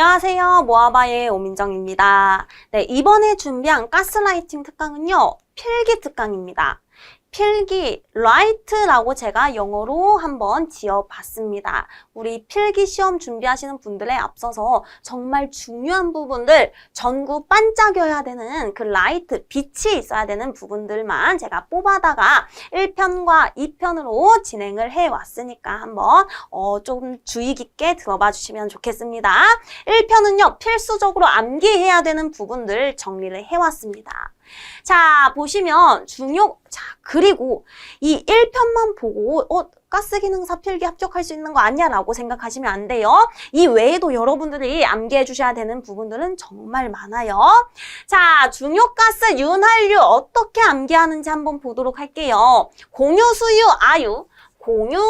안녕하세요. 모아바의 오민정입니다. 네, 이번에 준비한 가스라이팅 특강은요, 필기 특강입니다. 필기, 라이트라고 제가 영어로 한번 지어봤습니다. 우리 필기 시험 준비하시는 분들에 앞서서 정말 중요한 부분들, 전구 반짝여야 되는 그 라이트, 빛이 있어야 되는 부분들만 제가 뽑아다가 1편과 2편으로 진행을 해왔으니까 한번 어, 좀 주의 깊게 들어봐 주시면 좋겠습니다. 1편은요, 필수적으로 암기해야 되는 부분들 정리를 해왔습니다. 자, 보시면 중요, 자, 그리고 이 1편만 보고, 어, 가스 기능 사 필기 합격할 수 있는 거 아니야? 라고 생각하시면 안 돼요. 이 외에도 여러분들이 암기해 주셔야 되는 부분들은 정말 많아요. 자, 중요가스 윤활유 어떻게 암기하는지 한번 보도록 할게요. 공유, 수유, 아유. 공유,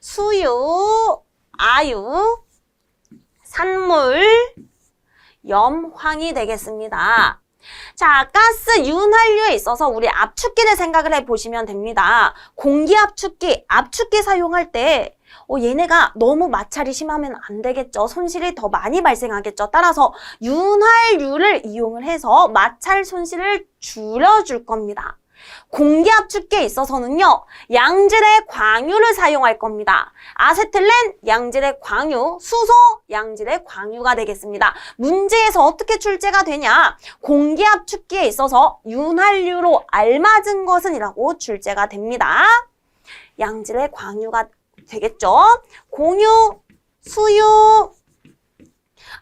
수유, 아유. 산물, 염황이 되겠습니다. 자, 가스 윤활유에 있어서 우리 압축기를 생각을 해보시면 됩니다. 공기 압축기, 압축기 사용할 때 어, 얘네가 너무 마찰이 심하면 안 되겠죠. 손실이 더 많이 발생하겠죠. 따라서 윤활유를 이용을 해서 마찰 손실을 줄여줄 겁니다. 공기 압축기에 있어서는요, 양질의 광유를 사용할 겁니다. 아세틀렌, 양질의 광유, 수소, 양질의 광유가 되겠습니다. 문제에서 어떻게 출제가 되냐? 공기 압축기에 있어서 윤활유로 알맞은 것은 이라고 출제가 됩니다. 양질의 광유가 되겠죠? 공유, 수유,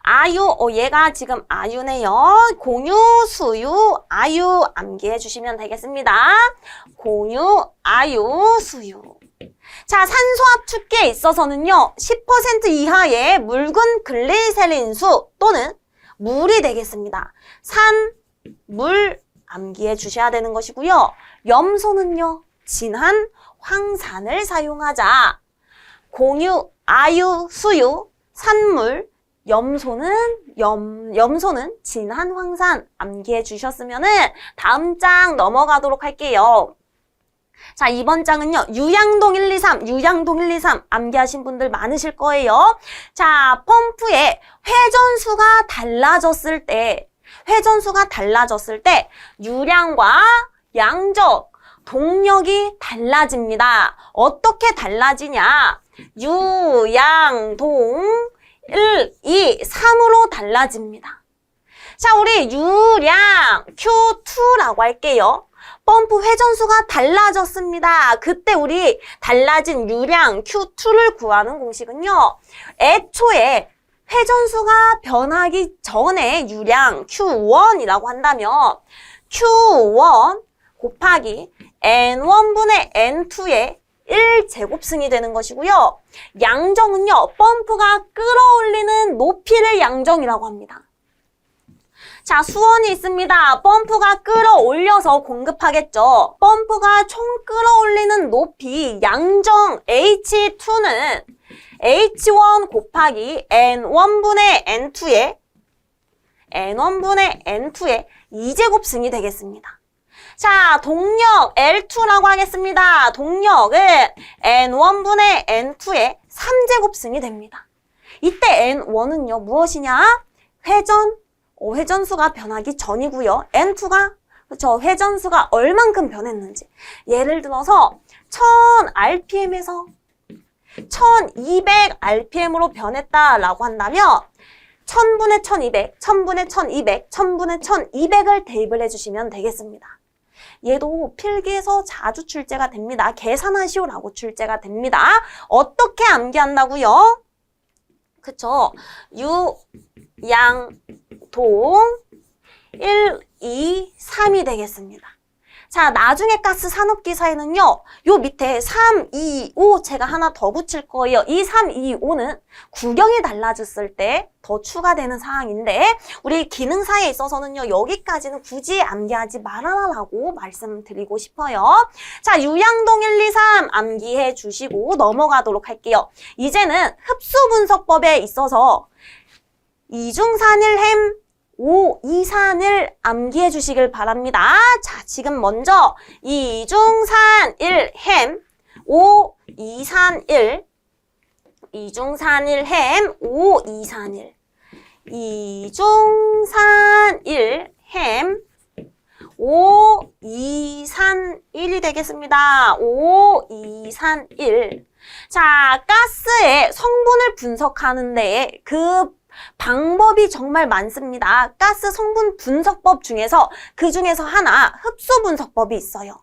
아유, 어, 얘가 지금 아유네요. 공유, 수유, 아유 암기해 주시면 되겠습니다. 공유, 아유, 수유. 자, 산소 압축기에 있어서는요. 10% 이하의 묽은 글리세린수 또는 물이 되겠습니다. 산, 물 암기해 주셔야 되는 것이고요. 염소는요. 진한 황산을 사용하자. 공유, 아유, 수유, 산물, 염소는 염 염소는 진한 황산 암기해 주셨으면은 다음 장 넘어가도록 할게요. 자, 이번 장은요. 유양동 1, 2, 3, 유양동 1, 2, 3 암기하신 분들 많으실 거예요. 자, 펌프의 회전수가 달라졌을 때 회전수가 달라졌을 때 유량과 양적 동력이 달라집니다. 어떻게 달라지냐? 유양동 1, 2, 3으로 달라집니다. 자, 우리 유량 Q2라고 할게요. 펌프 회전수가 달라졌습니다. 그때 우리 달라진 유량 Q2를 구하는 공식은요. 애초에 회전수가 변하기 전에 유량 Q1이라고 한다면 Q1 곱하기 N1분의 N2의 1제곱승이 되는 것이고요. 양정은요. 펌프가 끌어올리는 높이를 양정이라고 합니다. 자, 수원이 있습니다. 펌프가 끌어올려서 공급하겠죠. 펌프가 총 끌어올리는 높이 양정 H2는 H1 곱하기 N1분의 N2의 N1분의 N2의 2제곱승이 되겠습니다. 자, 동력 L2라고 하겠습니다. 동력은 N1분의 N2의 3제곱승이 됩니다. 이때 N1은요, 무엇이냐? 회전, 어, 회전수가 변하기 전이고요. N2가 그렇죠. 회전수가 얼만큼 변했는지. 예를 들어서 1000rpm에서 1200rpm으로 변했다라고 한다면 1000분의 1200, 1000분의 1200, 1000분의 1200을 대입을 해주시면 되겠습니다. 얘도 필기에서 자주 출제가 됩니다. 계산하시오라고 출제가 됩니다. 어떻게 암기한다고요? 그쵸? 유, 양, 동, 1, 2, 3이 되겠습니다. 자, 나중에 가스 산업기사에는요, 요 밑에 3, 2, 5 제가 하나 더 붙일 거예요. 이 3, 2, 5는 구경이 달라졌을 때 더 추가되는 사항인데, 우리 기능사에 있어서는요, 여기까지는 굳이 암기하지 말아라라고 말씀드리고 싶어요. 자, 유양동 1, 2, 3 암기해 주시고 넘어가도록 할게요. 이제는 흡수분석법에 있어서 이중산일햄 5, 2산을 암기해 주시길 바랍니다. 자, 지금 먼저 이중산 1, 햄, 5, 2산 1, 이중산 1, 햄, 5, 2산 1. 이중산일 햄 5, 2, 산 1이 되겠습니다. 5, 2, 산 1. 자, 가스의 성분을 분석하는데 그 방법이 정말 많습니다. 가스 성분 분석법 중에서 그 중에서 하나 흡수 분석법이 있어요.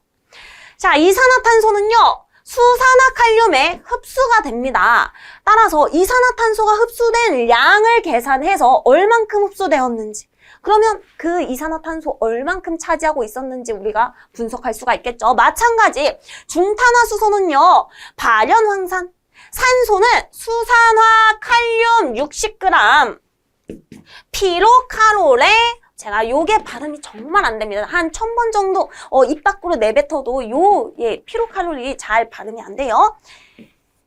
자, 이산화탄소는요. 수산화칼륨에 흡수가 됩니다. 따라서 이산화탄소가 흡수된 양을 계산해서 얼만큼 흡수되었는지 그러면 그 이산화탄소 얼만큼 차지하고 있었는지 우리가 분석할 수가 있겠죠. 마찬가지 중탄화수소는요. 발연황산 산소는 수산화 칼륨 60g 피로카롤에 제가 요게 발음이 정말 안 됩니다. 한 천 번 정도 어, 입 밖으로 내뱉어도 요 예, 피로칼로리 잘 발음이 안 돼요.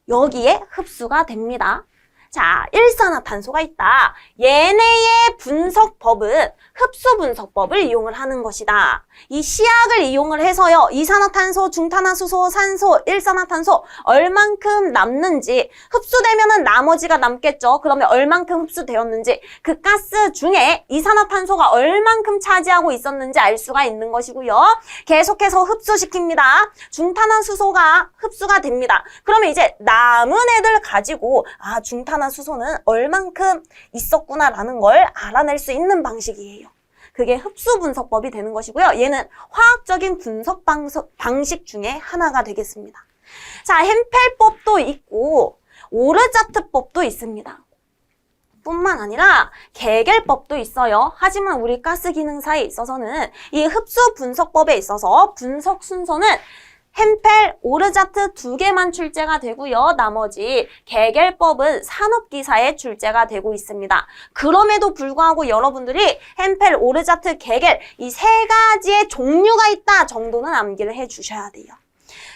여기에 흡수가 됩니다. 자, 일산화탄소가 있다. 얘네의 분석법은 흡수 분석법을 이용을 하는 것이다. 이 시약을 이용을 해서요. 이산화탄소, 중탄화수소, 산소, 일산화탄소 얼만큼 남는지 흡수되면은 나머지가 남겠죠. 그러면 얼만큼 흡수되었는지 그 가스 중에 이산화탄소가 얼만큼 차지하고 있었는지 알 수가 있는 것이고요. 계속해서 흡수시킵니다. 중탄화수소가 흡수가 됩니다. 그러면 이제 남은 애들 가지고 아 중탄 화수소는 얼만큼 있었구나라는 걸 알아낼 수 있는 방식이에요. 그게 흡수 분석법이 되는 것이고요. 얘는 화학적인 분석 방식 중에 하나가 되겠습니다. 자, 햄펠법도 있고 오르자트법도 있습니다. 뿐만 아니라 개결법도 있어요. 하지만 우리 가스 기능사에 있어서는 이 흡수 분석법에 있어서 분석 순서는 햄펠, 오르자트 두 개만 출제가 되고요. 나머지 개결법은 산업기사에 출제가 되고 있습니다. 그럼에도 불구하고 여러분들이 햄펠, 오르자트, 개결 이 세 가지의 종류가 있다 정도는 암기를 해주셔야 돼요.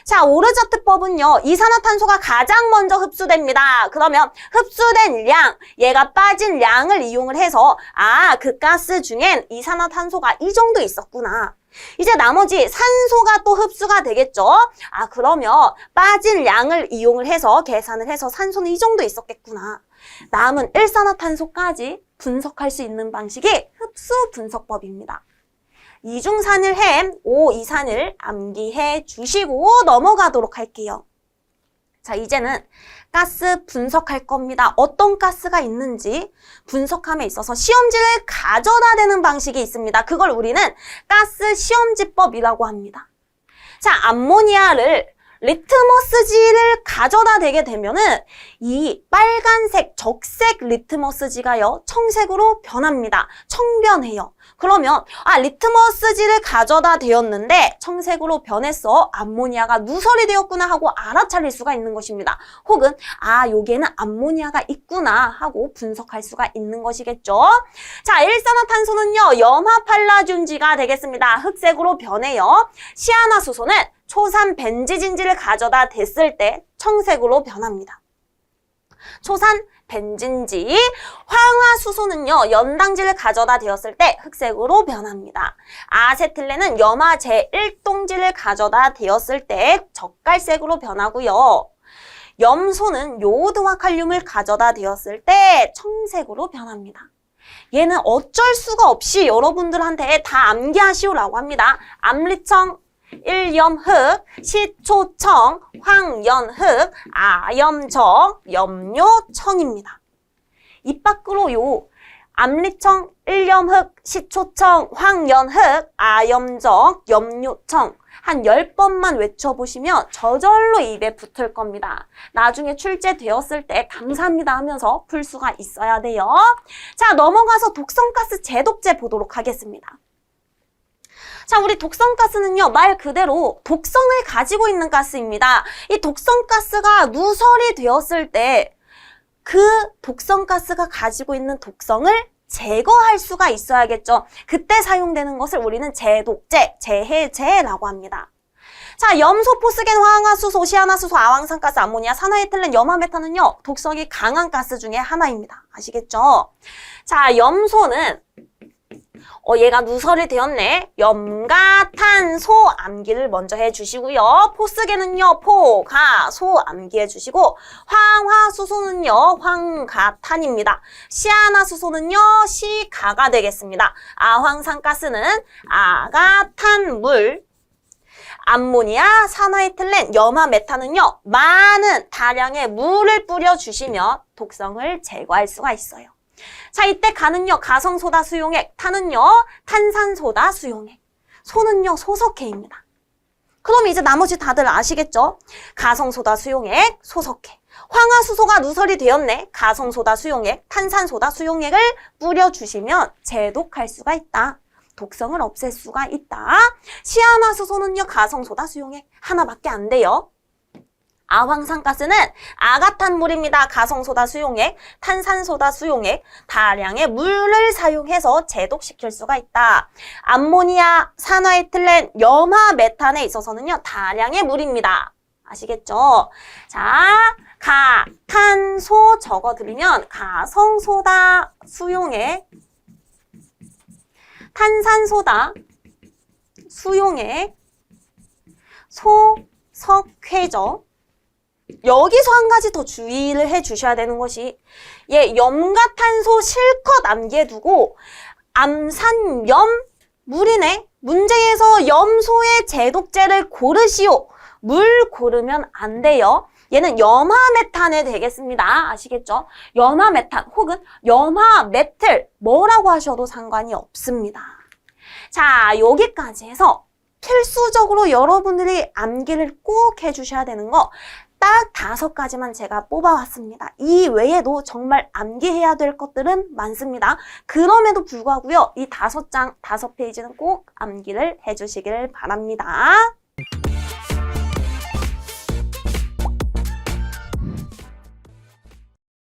자, 오르자트법은요, 이산화탄소가 가장 먼저 흡수됩니다. 그러면 흡수된 양, 얘가 빠진 양을 이용을 해서, 아, 그 가스 중엔 이산화탄소가 이 정도 있었구나. 이제 나머지 산소가 또 흡수가 되겠죠? 아, 그러면 빠진 양을 이용을 해서 계산을 해서 산소는 이 정도 있었겠구나. 남은 일산화탄소까지 분석할 수 있는 방식이 흡수 분석법입니다. 이중산을 햄, 오이산을 암기해 주시고 넘어가도록 할게요. 자, 이제는 가스 분석할 겁니다. 어떤 가스가 있는지 분석함에 있어서 시험지를 가져다 대는 방식이 있습니다. 그걸 우리는 가스 시험지법이라고 합니다. 자, 암모니아를 리트머스지를 가져다 대게 되면은 이 빨간색 적색 리트머스지가요 청색으로 변합니다. 청변해요. 그러면 아 리트머스지를 가져다 대었는데 청색으로 변했어 암모니아가 누설이 되었구나 하고 알아차릴 수가 있는 것입니다. 혹은 아 여기에는 암모니아가 있구나 하고 분석할 수가 있는 것이겠죠. 자 일산화탄소는요 염화 팔라듐지가 되겠습니다. 흑색으로 변해요. 시아나수소는 초산 벤지진지를 가져다 댔을 때 청색으로 변합니다. 초산 벤진지, 황화수소는요, 연당지를 가져다 대었을 때 흑색으로 변합니다. 아세틸렌은 염화 제1동지를 가져다 대었을 때 젓갈색으로 변하고요. 염소는 요오드와 칼륨을 가져다 대었을 때 청색으로 변합니다. 얘는 어쩔 수가 없이 여러분들한테 다 암기하시오라고 합니다. 암리청, 일염흑, 시초청, 황연흑, 아염정, 염료청입니다. 입 밖으로 요 암리청, 일염흑, 시초청, 황연흑, 아염정, 염료청 한 10번만 외쳐보시면 저절로 입에 붙을 겁니다. 나중에 출제되었을 때 감사합니다 하면서 풀 수가 있어야 돼요. 자, 넘어가서 독성가스 제독제 보도록 하겠습니다. 자, 우리 독성가스는요, 말 그대로 독성을 가지고 있는 가스입니다. 이 독성가스가 누설이 되었을 때 그 독성가스가 가지고 있는 독성을 제거할 수가 있어야겠죠. 그때 사용되는 것을 우리는 제독제, 제해제라고 합니다. 자, 염소, 포스겐, 화학화수소, 시아나수소, 아황산가스, 암모니아, 산화에틸렌, 염화메탄은요, 독성이 강한 가스 중에 하나입니다. 아시겠죠? 자, 염소는 어, 얘가 누설이 되었네. 염가탄소 암기를 먼저 해주시고요. 포스계는요, 포, 가, 소 암기해 주시고, 황화수소는요, 황가탄입니다. 시아나수소는요, 시가가 되겠습니다. 아황산가스는 아가탄물, 암모니아, 산화이틀렌, 염화 메탄은요, 많은 다량의 물을 뿌려주시면 독성을 제거할 수가 있어요. 자, 이때 가는요, 가성소다 수용액, 탄은요, 탄산소다 수용액, 소는요, 소석해입니다. 그럼 이제 나머지 다들 아시겠죠? 가성소다 수용액, 소석해. 황화수소가 누설이 되었네. 가성소다 수용액, 탄산소다 수용액을 뿌려주시면 제독할 수가 있다. 독성을 없앨 수가 있다. 시아나수소는요, 가성소다 수용액 하나밖에 안 돼요. 아황산가스는 아가탄물입니다. 가성소다 수용액, 탄산소다 수용액, 다량의 물을 사용해서 제독시킬 수가 있다. 암모니아, 산화에틸렌, 염화 메탄에 있어서는요, 다량의 물입니다. 아시겠죠? 자, 가, 탄, 소 적어드리면 가성소다 수용액, 탄산소다 수용액, 소 석회죠. 여기서 한 가지 더 주의를 해 주셔야 되는 것이 예, 염가탄소 실컷 암기해두고 암산염 물이네 문제에서 염소의 제독제를 고르시오. 물 고르면 안 돼요. 얘는 염화메탄에 되겠습니다. 아시겠죠? 염화메탄 혹은 염화메틀 뭐라고 하셔도 상관이 없습니다. 자 여기까지 해서 필수적으로 여러분들이 암기를 꼭 해주셔야 되는 거 딱 다섯 가지만 제가 뽑아왔습니다. 이 외에도 정말 암기해야 될 것들은 많습니다. 그럼에도 불구하고요, 이 다섯 장, 다섯 페이지는 꼭 암기를 해주시기를 바랍니다.